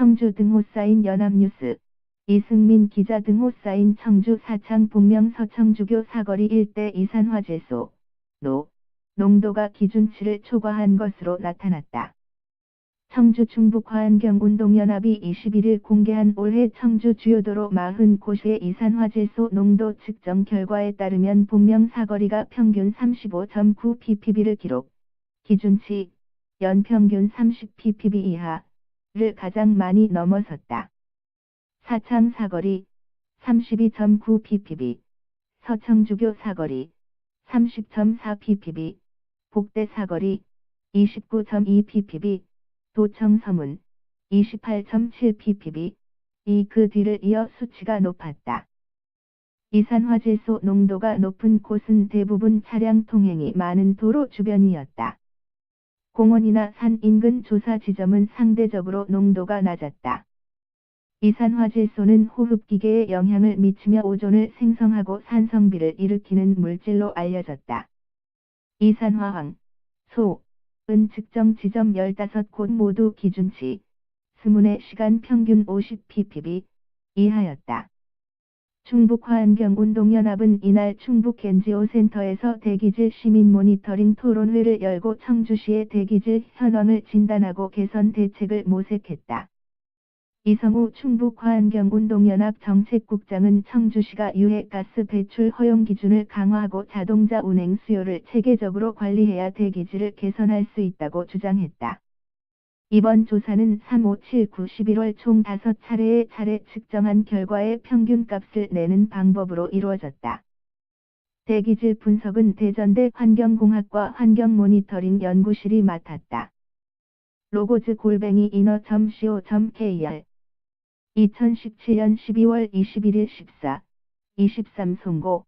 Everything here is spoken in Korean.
청주 등호 사인 연합뉴스 이승민 기자 등호 사인 청주 사창 북명 서청주교 사거리 일대 이산화제소 노 농도가 기준치를 초과한 것으로 나타났다. 청주 충북화환경운동연합이 21일 공개한 올해 청주 주요도로 40곳의 이산화제소 농도 측정 결과에 따르면 북명 사거리가 평균 35.9 ppb를 기록, 기준치 연평균 30 ppb 이하 를 가장 많이 넘어섰다. 사창 사거리 32.9 ppb, 서청주교 사거리 30.4 ppb, 복대 사거리 29.2 ppb, 도청 서문 28.7 ppb, 이 그 뒤를 이어 수치가 높았다. 이산화제소 농도가 높은 곳은 대부분 차량 통행이 많은 도로 주변이었다. 공원이나 산 인근 조사 지점은 상대적으로 농도가 낮았다. 이산화제소는 호흡기계에 영향을 미치며 오존을 생성하고 산성비를 일으키는 물질로 알려졌다. 이산화황, 소, 은 측정 지점 15곳 모두 기준치, 스문의 시간 평균 50 ppb 이하였다. 충북화환경운동연합은 이날 충북 NGO 센터에서 대기질 시민 모니터링 토론회를 열고 청주시의 대기질 현황을 진단하고 개선 대책을 모색했다. 이성우 충북화환경운동연합 정책국장은 청주시가 유해가스 배출 허용 기준을 강화하고 자동차 운행 수요를 체계적으로 관리해야 대기질을 개선할 수 있다고 주장했다. 이번 조사는 3, 5, 7, 9, 11월 총 5차례의 차례 측정한 결과의 평균값을 내는 방법으로 이루어졌다. 대기질 분석은 대전대 환경공학과 환경모니터링 연구실이 맡았다. 로고즈 골뱅이 인어.co.kr 2017년 12월 21일 14, 23 송고